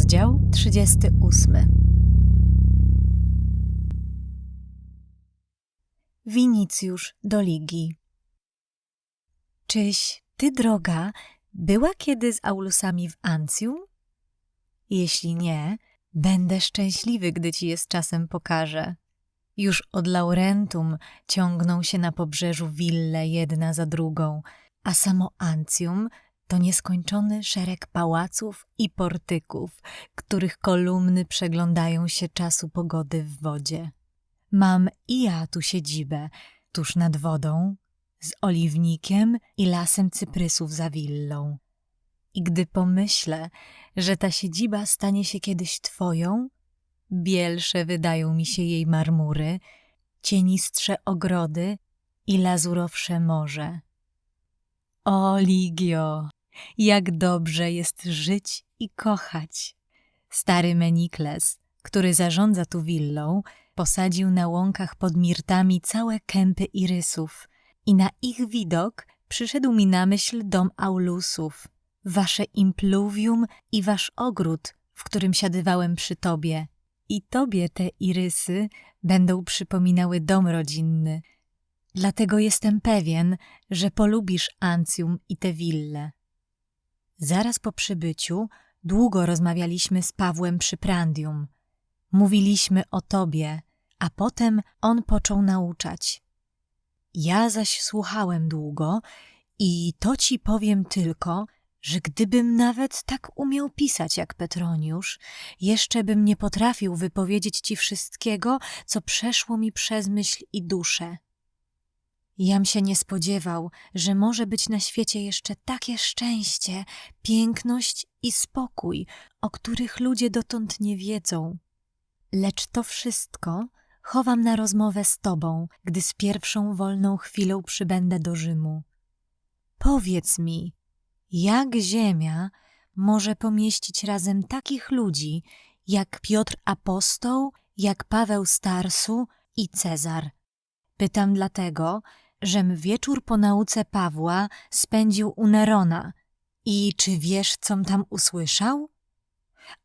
Rozdział 38 Winicjusz do Ligi Czyś ty, droga, była kiedy z Aulusami w Ancjum? Jeśli nie, będę szczęśliwy, gdy ci je z czasem pokażę. Już od Laurentum ciągną się na pobrzeżu wille jedna za drugą, a samo Ancjum to nieskończony szereg pałaców i portyków, których kolumny przeglądają się czasu pogody w wodzie. Mam i ja tu siedzibę, tuż nad wodą, z oliwnikiem i lasem cyprysów za willą. I gdy pomyślę, że ta siedziba stanie się kiedyś twoją, bielsze wydają mi się jej marmury, cienistsze ogrody i lazurowsze morze. O, Ligio, jak dobrze jest żyć i kochać. Stary Menikles, który zarządza tu willą, posadził na łąkach pod mirtami całe kępy irysów i na ich widok przyszedł mi na myśl dom Aulusów, wasze impluvium i wasz ogród, w którym siadywałem przy tobie. I tobie te irysy będą przypominały dom rodzinny. Dlatego jestem pewien, że polubisz Ancjum i tę willę. Zaraz po przybyciu długo rozmawialiśmy z Pawłem przy Prandium. Mówiliśmy o tobie, a potem on począł nauczać. Ja zaś słuchałem długo i to ci powiem tylko, że gdybym nawet tak umiał pisać jak Petroniusz, jeszcze bym nie potrafił wypowiedzieć ci wszystkiego, co przeszło mi przez myśl i duszę. Jam się nie spodziewał, że może być na świecie jeszcze takie szczęście, piękność i spokój, o których ludzie dotąd nie wiedzą. Lecz to wszystko chowam na rozmowę z tobą, gdy z pierwszą wolną chwilą przybędę do Rzymu. Powiedz mi, jak Ziemia może pomieścić razem takich ludzi jak Piotr Apostoł, jak Paweł Starsu i Cezar? Pytam dlatego, żem wieczór po nauce Pawła spędził u Nerona. I czy wiesz, com tam usłyszał?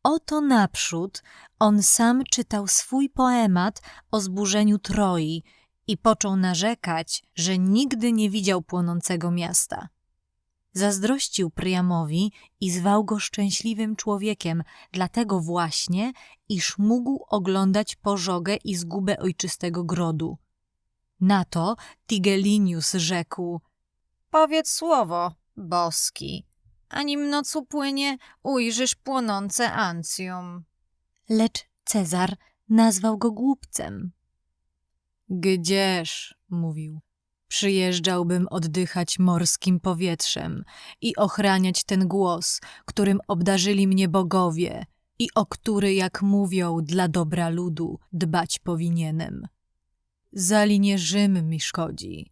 Oto naprzód on sam czytał swój poemat o zburzeniu Troi i począł narzekać, że nigdy nie widział płonącego miasta. Zazdrościł Priamowi i zwał go szczęśliwym człowiekiem, dlatego właśnie, iż mógł oglądać pożogę i zgubę ojczystego grodu. Na to Tigelinius rzekł: Powiedz słowo, boski, a nim noc upłynie, ujrzysz płonące ancjum. Lecz Cezar nazwał go głupcem. Gdzież, mówił, przyjeżdżałbym oddychać morskim powietrzem i ochraniać ten głos, którym obdarzyli mnie bogowie i o który, jak mówią, dla dobra ludu dbać powinienem. Za linię Rzym mi szkodzi.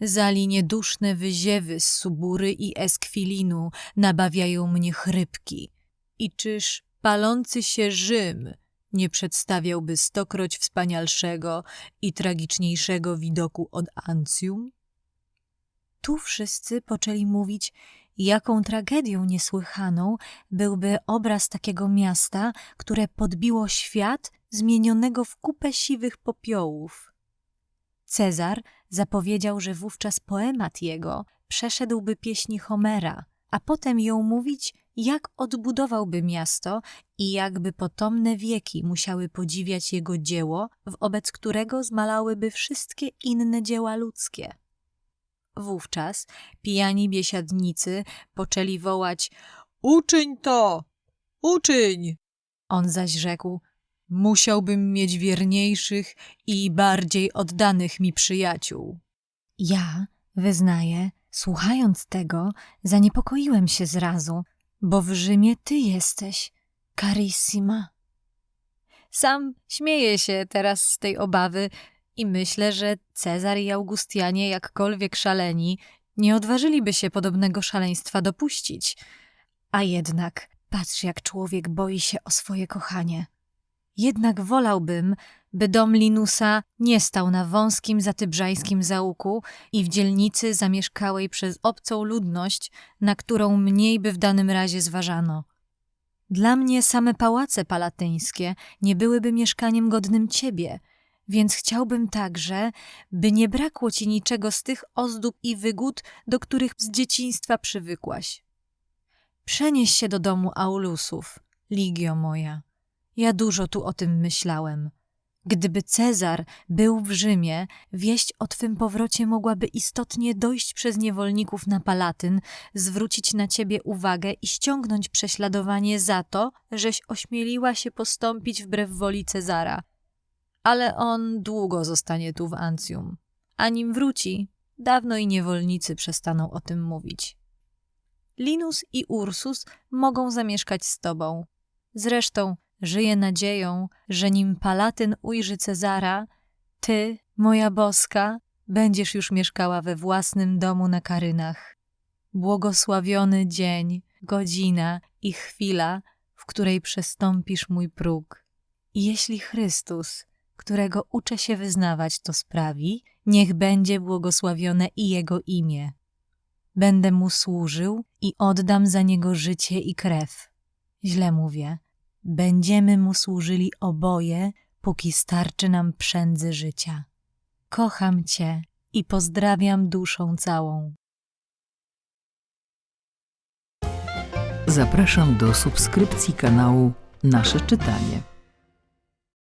Za linie duszne wyziewy z Subury i Eskwilinu nabawiają mnie chrypki. I czyż palący się Rzym nie przedstawiałby stokroć wspanialszego i tragiczniejszego widoku od Ancjum? Tu wszyscy poczęli mówić, jaką tragedią niesłychaną byłby obraz takiego miasta, które podbiło świat zmienionego w kupę siwych popiołów. Cezar zapowiedział, że wówczas poemat jego przeszedłby pieśni Homera, a potem ją mówić, jak odbudowałby miasto i jakby potomne wieki musiały podziwiać jego dzieło, wobec którego zmalałyby wszystkie inne dzieła ludzkie. Wówczas pijani biesiadnicy poczęli wołać Uczyń to! Uczyń! On zaś rzekł Musiałbym mieć wierniejszych i bardziej oddanych mi przyjaciół. Ja, wyznaję, słuchając tego, zaniepokoiłem się zrazu, bo w Rzymie ty jesteś, carissima. Sam śmieję się teraz z tej obawy i myślę, że Cezar i Augustianie, jakkolwiek szaleni, nie odważyliby się podobnego szaleństwa dopuścić. A jednak patrz, jak człowiek boi się o swoje kochanie. Jednak wolałbym, by dom Linusa nie stał na wąskim zatybrzańskim zaułku i w dzielnicy zamieszkałej przez obcą ludność, na którą mniej by w danym razie zważano. Dla mnie same pałace palatyńskie nie byłyby mieszkaniem godnym ciebie, więc chciałbym także, by nie brakło ci niczego z tych ozdób i wygód, do których z dzieciństwa przywykłaś. Przenieś się do domu Aulusów, Ligio moja. Ja dużo tu o tym myślałem. Gdyby Cezar był w Rzymie, wieść o twym powrocie mogłaby istotnie dojść przez niewolników na Palatyn, zwrócić na ciebie uwagę i ściągnąć prześladowanie za to, żeś ośmieliła się postąpić wbrew woli Cezara. Ale on długo zostanie tu w Ancjum. A nim wróci, dawno i niewolnicy przestaną o tym mówić. Linus i Ursus mogą zamieszkać z tobą. Zresztą żyję nadzieją, że nim Palatyn ujrzy Cezara, ty, moja boska, będziesz już mieszkała we własnym domu na Karynach. Błogosławiony dzień, godzina i chwila, w której przestąpisz mój próg. I jeśli Chrystus, którego uczę się wyznawać, to sprawi, niech będzie błogosławione i Jego imię. Będę Mu służył i oddam za Niego życie i krew. Źle mówię. Będziemy Mu służyli oboje, póki starczy nam przędzy życia. Kocham Cię i pozdrawiam duszą całą. Zapraszam do subskrypcji kanału Nasze Czytanie.